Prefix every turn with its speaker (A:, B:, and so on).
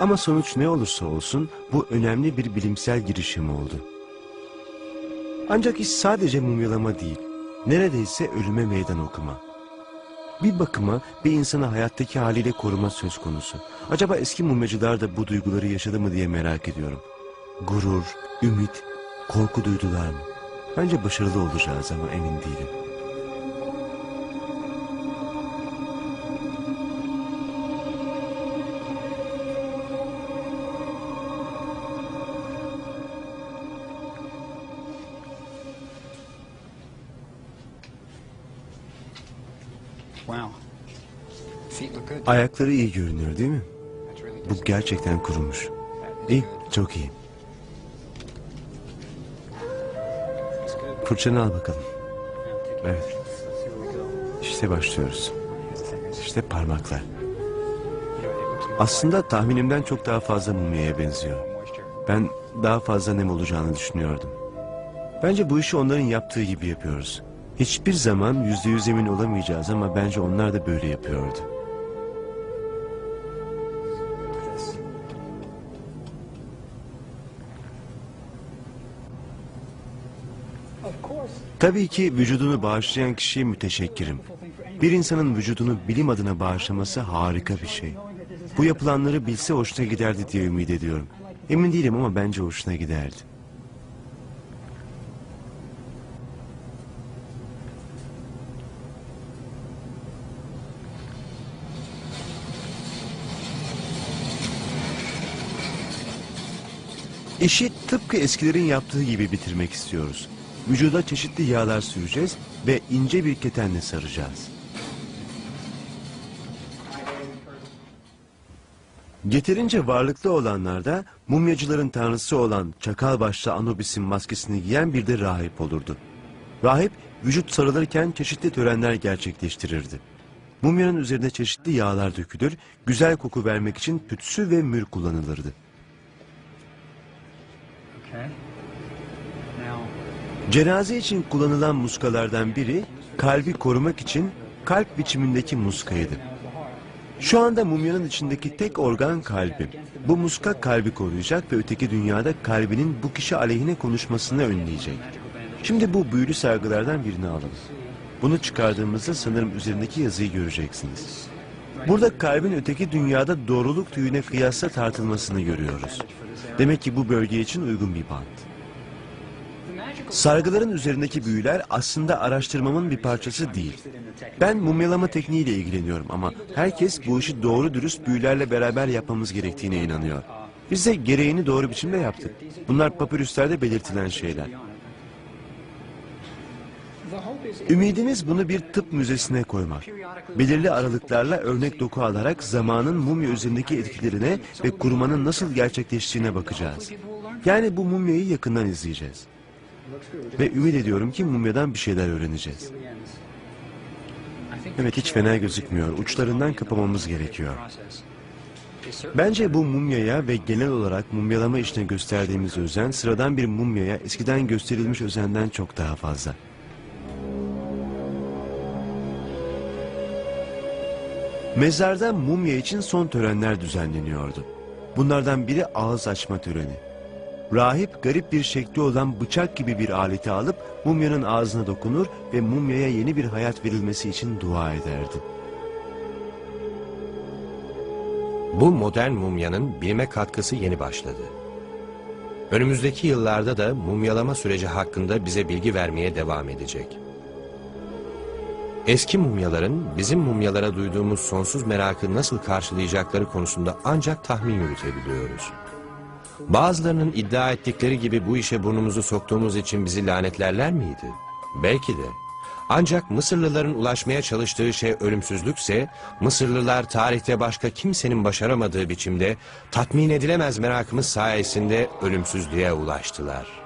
A: Ama sonuç ne olursa olsun bu önemli bir bilimsel girişim oldu. Ancak iş sadece mumyalama değil, neredeyse ölüme meydan okuma. Bir bakıma bir insanı hayattaki haliyle koruma söz konusu. Acaba eski mumyacılar da bu duyguları yaşadı mı diye merak ediyorum. Gurur, ümit, korku duydular mı? Bence başarılı olacağız ama emin değilim. Ayakları iyi görünüyor değil mi? Bu gerçekten kurumuş. İyi, çok iyi. Fırçanı al bakalım. Evet, işte başlıyoruz. İşte parmaklar. Aslında tahminimden çok daha fazla mumyaya benziyor. Ben daha fazla nem olacağını düşünüyordum. Bence bu işi onların yaptığı gibi yapıyoruz. Hiçbir zaman yüzde yüz emin olamayacağız ama bence onlar da böyle yapıyordu. Tabii ki vücudunu bağışlayan kişiye müteşekkirim. Bir insanın vücudunu bilim adına bağışlaması harika bir şey. Bu yapılanları bilse hoşuna giderdi diye ümit ediyorum. Emin değilim ama bence hoşuna giderdi. İşi tıpkı eskilerin yaptığı gibi bitirmek istiyoruz. Vücuda çeşitli yağlar süreceğiz ve ince bir ketenle saracağız. Yeterince varlıklı olanlar da mumyacıların tanrısı olan çakal başlı Anubis'in maskesini giyen bir de rahip olurdu. Rahip vücut sarılırken çeşitli törenler gerçekleştirirdi. Mumyanın üzerine çeşitli yağlar dökülür, güzel koku vermek için tütsü ve mür kullanılırdı. Cenaze için kullanılan muskalardan biri kalbi korumak için kalp biçimindeki muskaydı. Şu anda mumyanın içindeki tek organ kalbi. Bu muska kalbi koruyacak ve öteki dünyada kalbinin bu kişi aleyhine konuşmasını önleyecek. Şimdi bu büyülü sargılardan birini alalım. Bunu çıkardığımızda sanırım üzerindeki yazıyı göreceksiniz. Burada kalbin öteki dünyada doğruluk tüyüne kıyasla tartılmasını görüyoruz. Demek ki bu bölge için uygun bir bant. Sargıların üzerindeki büyüler aslında araştırmamın bir parçası değil. Ben mumyalama tekniğiyle ilgileniyorum ama herkes bu işi doğru dürüst büyülerle beraber yapmamız gerektiğine inanıyor. Biz de gereğini doğru biçimde yaptık. Bunlar papürüslerde belirtilen şeyler. Ümidimiz bunu bir tıp müzesine koymak. Belirli aralıklarla örnek doku alarak zamanın mumya üzerindeki etkilerine ve kurumanın nasıl gerçekleştiğine bakacağız. Yani bu mumyayı yakından izleyeceğiz. Ve ümit ediyorum ki mumyadan bir şeyler öğreneceğiz. Evet hiç fena gözükmüyor. Uçlarından kapamamız gerekiyor. Bence bu mumyaya ve genel olarak mumyalama işine gösterdiğimiz özen sıradan bir mumyaya eskiden gösterilmiş özenden çok daha fazla. Mezarda mumya için son törenler düzenleniyordu. Bunlardan biri ağız açma töreni. Rahip garip bir şekli olan bıçak gibi bir aleti alıp mumyanın ağzına dokunur ve mumyaya yeni bir hayat verilmesi için dua ederdi.
B: Bu modern mumyanın bilime katkısı yeni başladı. Önümüzdeki yıllarda da mumyalama süreci hakkında bize bilgi vermeye devam edecek. Eski mumyaların bizim mumyalara duyduğumuz sonsuz merakı nasıl karşılayacakları konusunda ancak tahmin yürütebiliyoruz. Bazılarının iddia ettikleri gibi bu işe burnumuzu soktuğumuz için bizi lanetlerler miydi? Belki de. Ancak Mısırlıların ulaşmaya çalıştığı şey ölümsüzlükse, Mısırlılar tarihte başka kimsenin başaramadığı biçimde tatmin edilemez merakımız sayesinde ölümsüzlüğe ulaştılar.